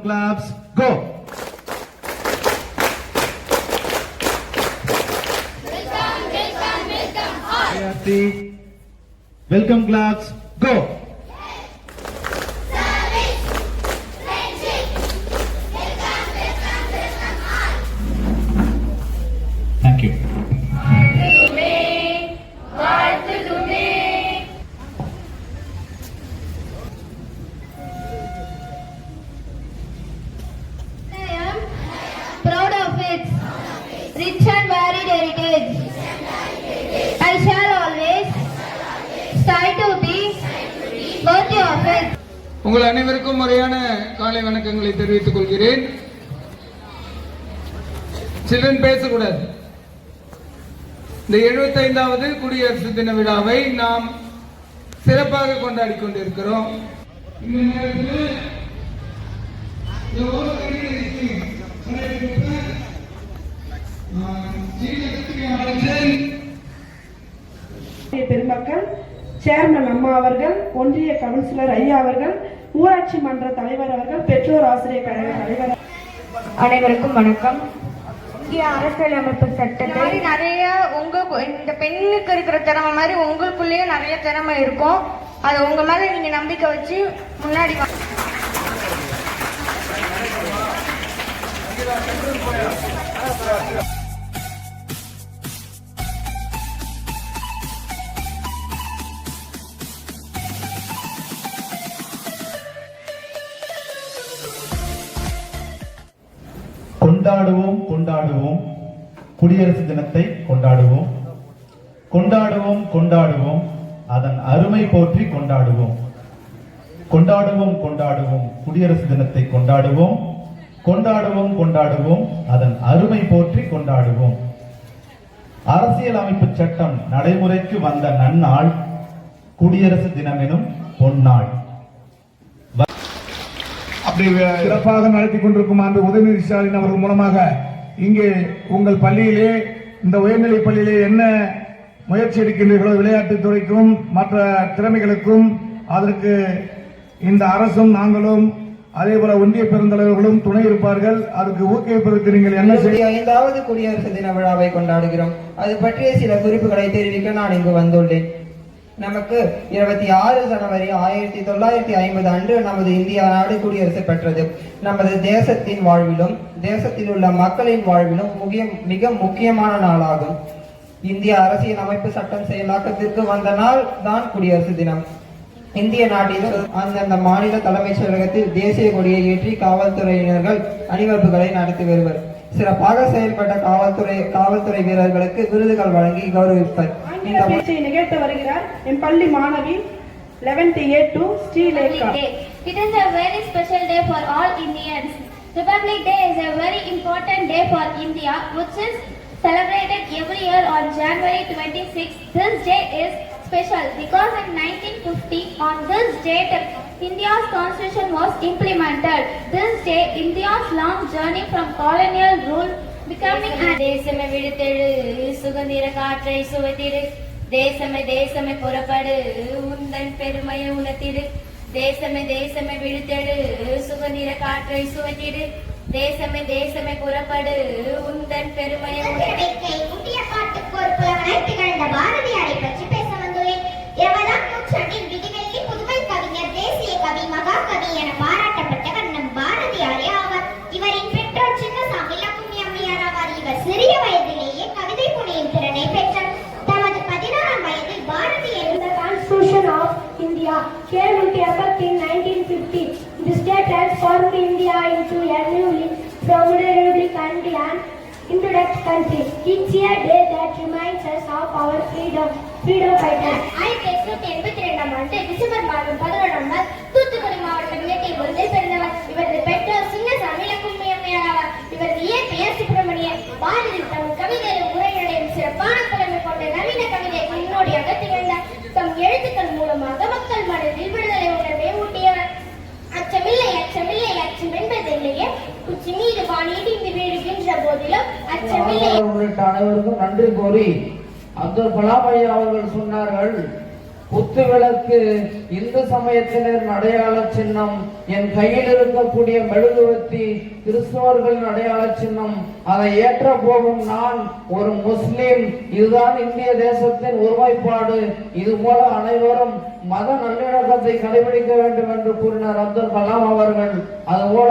claps, go. Welcome, welcome, welcome. All. welcome claps, go. உங்கள் அனைவருக்கும் முறையான காலை வணக்கங்களை தெரிவித்துக் கொள்கிறேன். சில்ட்ரன் பேசக்கூடாது. இந்த 75வது குடியரசு தின விழாவை நாம் சிறப்பாக கொண்டாடி கொண்டிருக்கிறோம். இந்த நேரத்தில் சேர்மன் அம்மா அவர்கள் ஒன்றிய கவுன்சிலர் ஐயா அவர்கள் ஊராட்சி மன்ற தலைவர் அவர்கள் பெற்றோர் ஆசிரியர் கழக தலைவர் அனைவருக்கும் வணக்கம். இந்திய அரசியலமைப்பு சட்டத்தை மாதிரி நிறைய உங்க இந்த பெண்ணுக்கு இருக்கிற திறமை மாதிரி உங்களுக்குள்ளேயும் நிறைய திறமை இருக்கும். அது உங்க மேல நீங்க நம்பிக்கை வச்சு முன்னாடி கொண்டாடுவோம் கொண்டாடுவோம். குடியரசு தினத்தை கொண்டாடுவோம். கொண்டாடுவோம் கொண்டாடுவோம். அதன் அருமை போற்றி கொண்டாடுவோம். கொண்டாடுவோம் கொண்டாடுவோம். குடியரசு தினத்தை கொண்டாடுவோம். கொண்டாடுவோம் கொண்டாடுவோம். அதன் அருமை போற்றி கொண்டாடுவோம். அரசியல் அமைப்பு சட்டம் நடைமுறைக்கு வந்த நன்னாள் குடியரசு தினமெனும் பொன்னாள். அப்படி சிறப்பாக நடத்தி கொண்டிருக்கும் அந்த உதயநிதி ஸ்டாலின் அவர்கள் மூலமாக இங்கே உங்கள் பள்ளியிலே இந்த உயர்நிலை பள்ளியிலே என்ன முயற்சி எடுக்கின்றீர்களோ விளையாட்டுத் துறைக்கும் மற்ற திறமைகளுக்கும் அதற்கு இந்த அரசும் நாங்களும் அதே போல ஒன்றிய பெருந்தலைவர்களும் துணை இருப்பார்கள். அதற்கு ஊக்குவிப்பதற்கு நீங்கள் என்ன செய்ய ஐந்தாவது குடியரசு தின விழாவை கொண்டாடுகிறோம். அது பற்றிய சில குறிப்புகளை தெரிவிக்க நான் இங்கு வந்துள்ளேன். நமக்கு இருபத்தி ஆறு ஜனவரி ஆயிரத்தி தொள்ளாயிரத்தி ஐம்பது அன்று நமது இந்தியா நாடு குடியரசு பெற்றது. நமது தேசத்தின் வாழ்விலும் தேசத்தில் உள்ள மக்களின் வாழ்விலும் முக்கிய மிக முக்கியமான நாளாகும். இந்திய அரசியல் அமைப்பு சட்டம் செயலாக்கத்திற்கு வந்த நாள் தான் குடியரசு தினம். இந்திய நாட்டில் அந்தந்த மாநில தலைமைச் செயலகத்தில் தேசிய கொடியை ஏற்றி காவல்துறையினர்கள் அணிவகுப்புகளை நடத்தி வருவர். சிறப்பாக செயல்பட்ட காவல்துறை காவல்துறை வீரர்களுக்கு விருதுகள் வழங்கி கௌரவிப்பர் ஆங்கில இந்த பேச்சை நிகழ்த்த வருகிறார் என் பள்ளி மாணவி 11th A to Srilekha Day. It is a very special day for all Indians. Republic Day is a very important day for India, which is celebrated every year on January 26. This day is special because in 1950, on this date, India's constitution was implemented. This day, India's long journey from colonial rule becoming an தேசமே விடுத்தெழு சுதந்திர காற்றை சுவைத்திடு. தேசமே தேசமே புறப்படு உந்தன் பெருமையை உணர்த்திடு. தேசமே தேசமே விடுத்தெழு சுதந்திர காற்றை சுவைத்திடு. தேசமே தேசமே புறப்படு உந்தன் பெருமையை உணர்த்திடு. பாட்டுக்கு ஒரு புலவனை திகழ்ந்த பாரதியாரை India came into effect in 1950. This day transformed India into a newly formed republic and an independent country. It's a day that reminds us of our freedom, freedom fighters. ஆயிரத்தி எட்நூத்தி எண்பத்தி ரெண்டாம் ஆண்டு டிசம்பர் மாதம் பதினொன்றாம் நாள் தூத்துக்குடி மாவட்டம் இலக்கியபுரத்தில் பிறந்தவர் இவரது பெற்றோர் சின்னசாமி லக்குமி அம்மையார் ஆவார் இவரது இயற்பெயர் சுப்பிரமணியன் பாரதி போதிலும் உள்ளிட்ட அனைவருக்கும் நன்றி கூறி அப்துல் கலாம் ஐயா அவர்கள் சொன்னார்கள் குத்து விளக்கு இந்து சமயத்தினர் அடையாள சின்னம் என் கையில் இருக்கக்கூடிய மெழுகுவத்தி கிறிஸ்தவர்களின் அடையாள சின்னம் அதை ஏற்ற போகும் நான் ஒரு முஸ்லிம். இதுதான் இந்திய தேசத்தின் ஒருமைப்பாடு. இது போல அனைவரும் மத நல்லிணக்கத்தை கடைபிடிக்க வேண்டும் என்று கூறினார் அப்துல் கலாம் அவர்கள். அதுபோல